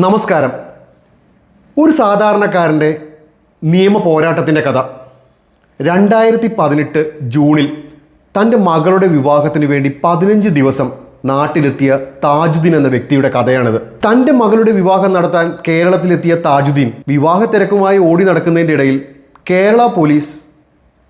നമസ്കാരം. ഒരു സാധാരണക്കാരന്റെ നിയമ പോരാട്ടത്തിന്റെ കഥ. രണ്ടായിരത്തി പതിനെട്ട് ജൂണിൽ തന്റെ മകളുടെ വിവാഹത്തിന് വേണ്ടി പതിനഞ്ച് ദിവസം നാട്ടിലെത്തിയ താജുദ്ദീൻ എന്ന വ്യക്തിയുടെ കഥയാണിത്. തന്റെ മകളുടെ വിവാഹം നടത്താൻ കേരളത്തിലെത്തിയ താജുദ്ദീൻ വിവാഹ തിരക്കുമായി ഓടി നടക്കുന്നതിന്റെ ഇടയിൽ കേരള പോലീസ്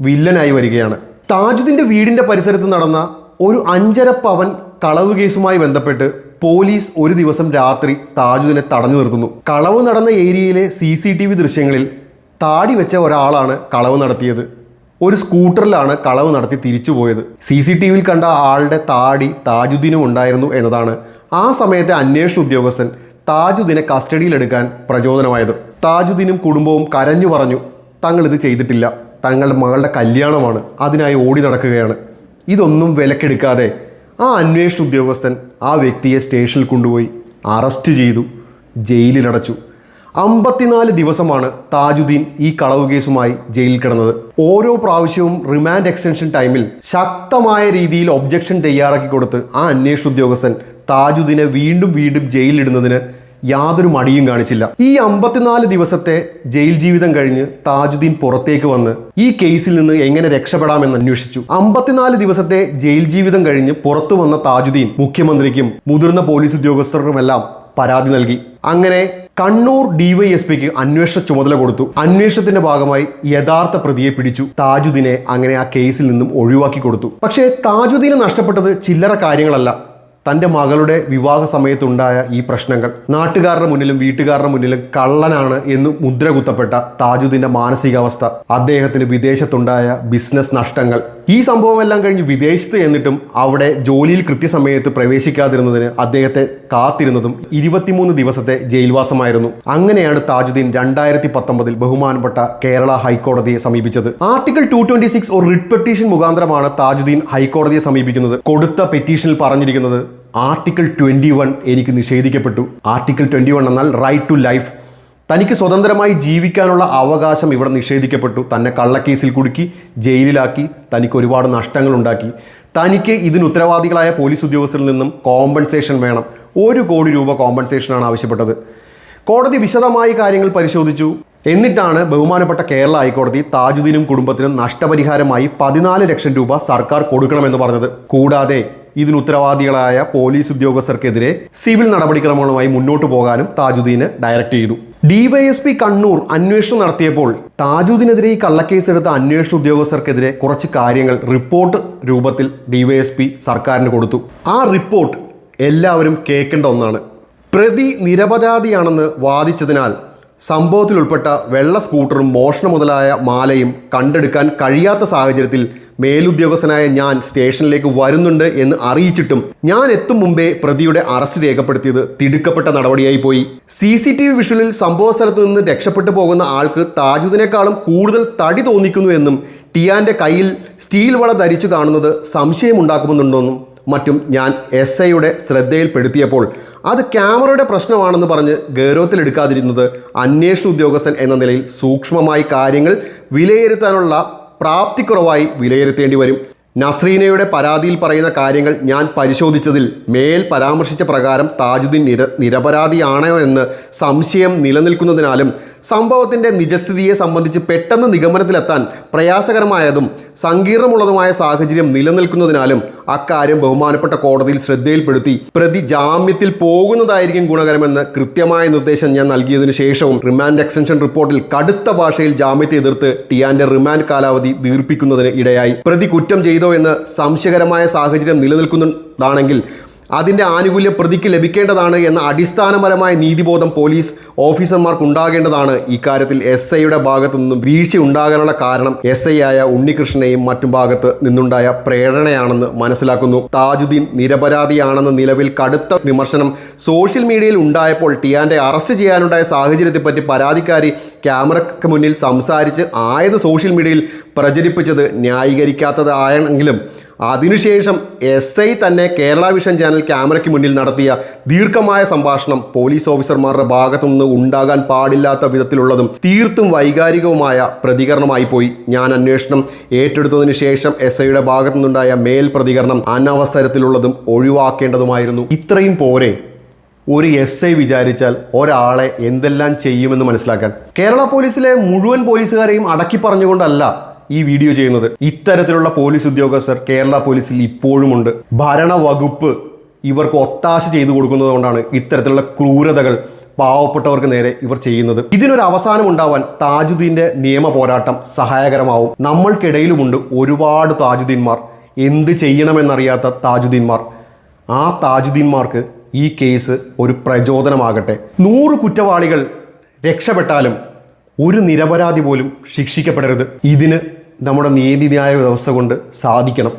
വില്ലനായി വരികയാണ്. താജുദ്ദീന്റെ വീടിന്റെ പരിസരത്ത് നടന്ന ഒരു അഞ്ചര പവൻ കളവ് കേസുമായി ബന്ധപ്പെട്ട് പോലീസ് ഒരു ദിവസം രാത്രി താജുദിനെ തടഞ്ഞു നിർത്തുന്നു. കളവ് നടന്ന ഏരിയയിലെ സി സി ടി വി ദൃശ്യങ്ങളിൽ താടി വെച്ച ഒരാളാണ് കളവ് നടത്തിയത്. ഒരു സ്കൂട്ടറിലാണ് കളവ് നടത്തി തിരിച്ചു പോയത്. സി സി ടി വിയിൽ കണ്ട ആളുടെ താടി താജുദ്ദീനും ഉണ്ടായിരുന്നു എന്നതാണ് ആ സമയത്തെ അന്വേഷണ ഉദ്യോഗസ്ഥൻ താജുദ്ദീനെ കസ്റ്റഡിയിലെടുക്കാൻ പ്രചോദനമായത്. താജുദ്ദീനും കുടുംബവും കരഞ്ഞു പറഞ്ഞു തങ്ങൾ ഇത് ചെയ്തിട്ടില്ല. തങ്ങളുടെ മകളുടെ കല്യാണമാണ്. അതിനായി ഓടി നടക്കുകയാണ്. ഇതൊന്നും വിലക്കെടുക്കാതെ ആ അന്വേഷണ ഉദ്യോഗസ്ഥൻ ആ വ്യക്തിയെ സ്റ്റേഷനിൽ കൊണ്ടുപോയി അറസ്റ്റ് ചെയ്തു ജയിലിലടച്ചു അമ്പത്തിനാല് ദിവസമാണ് താജുദ്ദീൻ ഈ കളവ് കേസുമായി ജയിലിൽ കിടന്നത്. ഓരോ പ്രാവശ്യവും റിമാൻഡ് എക്സ്റ്റൻഷൻ ടൈമിൽ ശക്തമായ രീതിയിൽ ഒബ്ജക്ഷൻ തയ്യാറാക്കി കൊടുത്ത് ആ അന്വേഷണ ഉദ്യോഗസ്ഥൻ താജുദ്ദീനെ വീണ്ടും വീണ്ടും ജയിലിലിടുന്നതിന് യാതൊരു മടിയും കാണിച്ചില്ല. ഈ അമ്പത്തിനാല് ദിവസത്തെ ജയിൽ ജീവിതം കഴിഞ്ഞ് താജുദ്ദീൻ പുറത്തേക്ക് വന്ന് ഈ കേസിൽ നിന്ന് എങ്ങനെ രക്ഷപ്പെടാമെന്ന് അന്വേഷിച്ചു. അമ്പത്തിനാല് ദിവസത്തെ ജയിൽ ജീവിതം കഴിഞ്ഞ് പുറത്തു വന്ന താജുദ്ദീൻ മുഖ്യമന്ത്രിക്കും മുതിർന്ന പോലീസ് ഉദ്യോഗസ്ഥർക്കുമെല്ലാം പരാതി നൽകി. അങ്ങനെ കണ്ണൂർ ഡിവൈഎസ്പിക്ക് അന്വേഷണ ചുമതല കൊടുത്തു. അന്വേഷണത്തിന്റെ ഭാഗമായി യഥാർത്ഥ പ്രതിയെ പിടിച്ചു. താജുദ്ദീനെ അങ്ങനെ ആ കേസിൽ നിന്നും ഒഴിവാക്കി കൊടുത്തു. പക്ഷേ താജുദ്ദീന് നഷ്ടപ്പെട്ടത് ചില്ലറ കാര്യങ്ങളല്ല. തന്റെ മകളുടെ വിവാഹ സമയത്തുണ്ടായ ഈ പ്രശ്നങ്ങൾ നാട്ടുകാരുടെ മുന്നിലും വീട്ടുകാരുടെ മുന്നിലും കള്ളനാണ് എന്ന് മുദ്ര കുത്തപ്പെട്ട താജുദ്ദീന്റെ മാനസികാവസ്ഥ. അദ്ദേഹത്തിന് വിദേശത്തുണ്ടായ ബിസിനസ് നഷ്ടങ്ങൾ. ഈ സംഭവമെല്ലാം കഴിഞ്ഞ് വിദേശത്ത് എന്നിട്ടും അവിടെ ജോലിയിൽ കൃത്യസമയത്ത് പ്രവേശിക്കാതിരുന്നതിന് അദ്ദേഹത്തെ കാത്തിരുന്നതും ഇരുപത്തിമൂന്ന് ദിവസത്തെ ജയിൽവാസമായിരുന്നു. അങ്ങനെയാണ് താജുദ്ദീൻ രണ്ടായിരത്തി പത്തൊമ്പതിൽ ബഹുമാനപ്പെട്ട കേരള ഹൈക്കോടതിയെ സമീപിച്ചത്. ആർട്ടിക്കിൾ ടു ട്വന്റി സിക്സ് ഒരു റിട്ട് പെറ്റീഷൻ മുഖാന്തരമാണ് താജുദ്ദീൻ ഹൈക്കോടതിയെ സമീപിക്കുന്നത്. കൊടുത്ത പെറ്റീഷനിൽ പറഞ്ഞിരിക്കുന്നത് ആർട്ടിക്കിൾ ട്വന്റി വൺ എനിക്ക് നിഷേധിക്കപ്പെട്ടു. ആർട്ടിക്കിൾ ട്വന്റി വൺ എന്നാൽ റൈറ്റ് ടു ലൈഫ് തനിക്ക് സ്വതന്ത്രമായി ജീവിക്കാനുള്ള അവകാശം ഇവിടെ നിഷേധിക്കപ്പെട്ടു. തന്നെ കള്ളക്കേസിൽ കുടുക്കി ജയിലിലാക്കി തനിക്ക് ഒരുപാട് നഷ്ടങ്ങളുണ്ടാക്കി. തനിക്ക് ഇതിന് ഉത്തരവാദികളായ പോലീസ് ഉദ്യോഗസ്ഥരിൽ നിന്നും കോമ്പൻസേഷൻ വേണം. ഒരു കോടി രൂപ കോമ്പൻസേഷനാണ് ആവശ്യപ്പെട്ടത്. കോടതി വിശദമായി കാര്യങ്ങൾ പരിശോധിച്ചു. എന്നിട്ടാണ് ബഹുമാനപ്പെട്ട കേരള ഹൈക്കോടതി താജുദ്ദീനും കുടുംബത്തിനും നഷ്ടപരിഹാരമായി പതിനാല് ലക്ഷം രൂപ സർക്കാർ കൊടുക്കണമെന്ന് പറഞ്ഞത്. കൂടാതെ ഇതിന് ഉത്തരവാദികളായ പോലീസ് ഉദ്യോഗസ്ഥർക്കെതിരെ സിവിൽ നടപടിക്രമങ്ങളുമായി മുന്നോട്ട് പോകാനും താജുദ്ദീന് ഡയറക്ട് ചെയ്തു. ഡിവൈഎസ്പി കണ്ണൂർ അന്വേഷണം നടത്തിയപ്പോൾ താജുദ്ദീനെതിരെ ഈ കള്ളക്കേസ് എടുത്ത അന്വേഷണ ഉദ്യോഗസ്ഥർക്കെതിരെ കുറച്ച് കാര്യങ്ങൾ റിപ്പോർട്ട് രൂപത്തിൽ ഡിവൈഎസ്പി സർക്കാരിന് കൊടുത്തു. ആ റിപ്പോർട്ട് എല്ലാവരും കേൾക്കേണ്ട ഒന്നാണ്. പ്രതി നിരപരാധിയാണെന്ന് വാദിച്ചതിനാൽ സംഭവത്തിൽ ഉൾപ്പെട്ട വെള്ള സ്കൂട്ടറും മോഷണം മുതലായ മാലയും കണ്ടെടുക്കാൻ കഴിയാത്ത സാഹചര്യത്തിൽ മേലുദ്യോഗസ്ഥനായ ഞാൻ സ്റ്റേഷനിലേക്ക് വരുന്നുണ്ട് എന്ന് അറിയിച്ചിട്ടും ഞാൻ എത്തും മുമ്പേ പ്രതിയുടെ അറസ്റ്റ് രേഖപ്പെടുത്തിയത് തിടുക്കപ്പെട്ട നടപടിയായി പോയി. സി സി ടി വി വിഷ്വലിൽ സംഭവ സ്ഥലത്ത് നിന്ന് രക്ഷപ്പെട്ടു പോകുന്ന ആൾക്ക് താജുദിനേക്കാളും കൂടുതൽ തടി തോന്നിക്കുന്നു എന്നും ടിയാന്റെ കയ്യിൽ സ്റ്റീൽ വള ധരിച്ചു കാണുന്നത് സംശയമുണ്ടാക്കുമെന്നുണ്ടോന്നും മറ്റും ഞാൻ എസ് ഐയുടെ ശ്രദ്ധയിൽപ്പെടുത്തിയപ്പോൾ അത് ക്യാമറയുടെ പ്രശ്നമാണെന്ന് പറഞ്ഞ് ഗൗരവത്തിലെടുക്കാതിരുന്നത് അന്വേഷണ ഉദ്യോഗസ്ഥൻ എന്ന നിലയിൽ സൂക്ഷ്മമായി കാര്യങ്ങൾ വിലയിരുത്താനുള്ള പ്രാപ്തിക്കുറവായി വിലയിരുത്തേണ്ടി വരും. നസ്രീനയുടെ പരാതിയിൽ പറയുന്ന കാര്യങ്ങൾ ഞാൻ പരിശോധിച്ചതിൽ മേൽ പരാമർശിച്ച പ്രകാരം താജുദ്ദീൻ നിര നിരപരാധിയാണോ എന്ന് സംശയം നിലനിൽക്കുന്നതിനാലും സംഭവത്തിന്റെ നിജസ്ഥിതിയെ സംബന്ധിച്ച് പെട്ടെന്ന് നിഗമനത്തിലെത്താൻ പ്രയാസകരമായതും സങ്കീർണമുള്ളതുമായ സാഹചര്യം നിലനിൽക്കുന്നതിനാലും അക്കാര്യം ബഹുമാനപ്പെട്ട കോടതിയിൽ ശ്രദ്ധയിൽപ്പെടുത്തി പ്രതി ജാമ്യത്തിൽ പോകുന്നതായിരിക്കും ഗുണകരമെന്ന് കൃത്യമായ നിർദ്ദേശം ഞാൻ നൽകിയതിനു ശേഷവും റിമാൻഡ് എക്സ്റ്റൻഷൻ റിപ്പോർട്ടിൽ കടുത്ത ഭാഷയിൽ ജാമ്യത്തെ എതിർത്ത് ടിയാന്റെ റിമാൻഡ് കാലാവധി ദീർപ്പിക്കുന്നതിന് ഇടയായി. പ്രതി കുറ്റം ചെയ്തോ എന്ന് സംശയകരമായ സാഹചര്യം നിലനിൽക്കുന്നതാണെങ്കിൽ അതിന്റെ ആനുകൂല്യം പ്രതിക്ക് ലഭിക്കേണ്ടതാണ് എന്ന അടിസ്ഥാനപരമായ നീതിബോധം പോലീസ് ഓഫീസർമാർക്ക് ഉണ്ടാകേണ്ടതാണ് ഇക്കാര്യത്തിൽ എസ് ഐയുടെ ഭാഗത്തു നിന്നും വീഴ്ച ഉണ്ടാകാനുള്ള കാരണം എസ് ഐ ആയ ഉണ്ണികൃഷ്ണനെയും മറ്റും ഭാഗത്ത് നിന്നുണ്ടായ പ്രേരണയാണെന്ന് മനസ്സിലാക്കുന്നു. താജുദ്ദീൻ നിരപരാധിയാണെന്ന നിലവിൽ കടുത്ത വിമർശനം സോഷ്യൽ മീഡിയയിൽ ഉണ്ടായപ്പോൾ ടിയാന്റെ അറസ്റ്റ് ചെയ്യാനുണ്ടായ സാഹചര്യത്തെപ്പറ്റി പരാതിക്കാരി ക്യാമറയ്ക്ക് മുന്നിൽ സംസാരിച്ച് ആയത് സോഷ്യൽ മീഡിയയിൽ പ്രചരിപ്പിച്ചത് ന്യായീകരിക്കാത്തതായെങ്കിലും അതിനുശേഷം എസ് ഐ തന്നെ കേരള വിഷൻ ചാനൽ ക്യാമറയ്ക്ക് മുന്നിൽ നടത്തിയ ദീർഘമായ സംഭാഷണം പോലീസ് ഓഫീസർമാരുടെ ഭാഗത്തുനിന്ന് ഉണ്ടാകാൻ പാടില്ലാത്ത വിധത്തിലുള്ളതും തീർത്തും വൈകാരികവുമായ പ്രതികരണമായി പോയി. ഞാൻ അന്വേഷണം ഏറ്റെടുത്തതിനു ശേഷം എസ് ഐയുടെ ഭാഗത്തു നിന്നുണ്ടായ മേൽ പ്രതികരണം അനവസരത്തിലുള്ളതും ഒഴിവാക്കേണ്ടതുമായിരുന്നു. ഇത്രയും പോരെ ഒരു എസ് ഐ വിചാരിച്ചാൽ ഒരാളെ എന്തെല്ലാം ചെയ്യുമെന്ന് മനസ്സിലാക്കാൻ. കേരള പോലീസിലെ മുഴുവൻ പോലീസുകാരെയും അടക്കി പറഞ്ഞുകൊണ്ടല്ല ഈ വീഡിയോ ചെയ്യുന്നത്. ഇത്തരത്തിലുള്ള പോലീസ് ഉദ്യോഗസ്ഥർ കേരള പോലീസിൽ ഇപ്പോഴുമുണ്ട്. ഭരണവകുപ്പ് ഇവർക്ക് ഒത്താശ ചെയ്തു കൊടുക്കുന്നത് കൊണ്ടാണ് ഇത്തരത്തിലുള്ള ക്രൂരതകൾ പാവപ്പെട്ടവർക്ക് നേരെ ഇവർ ചെയ്യുന്നത്. ഇതിനൊരു അവസാനം ഉണ്ടാവാൻ താജുദ്ദീന്റെ നിയമ പോരാട്ടം സഹായകരമാവും. നമ്മൾക്കിടയിലുമുണ്ട് ഒരുപാട് താജുദ്ദീന്മാർ. എന്ത് ചെയ്യണമെന്നറിയാത്ത താജുദ്ദീന്മാർ. ആ താജുദ്ദീന്മാർക്ക് ഈ കേസ് ഒരു പ്രചോദനമാകട്ടെ. നൂറ് കുറ്റവാളികൾ രക്ഷപ്പെട്ടാലും ഒരു നിരപരാധി പോലും ശിക്ഷിക്കപ്പെടരുത്. ഇതിന് നമ്മുടെ നീതിന്യായ വ്യവസ്ഥ കൊണ്ട് സാധിക്കണം.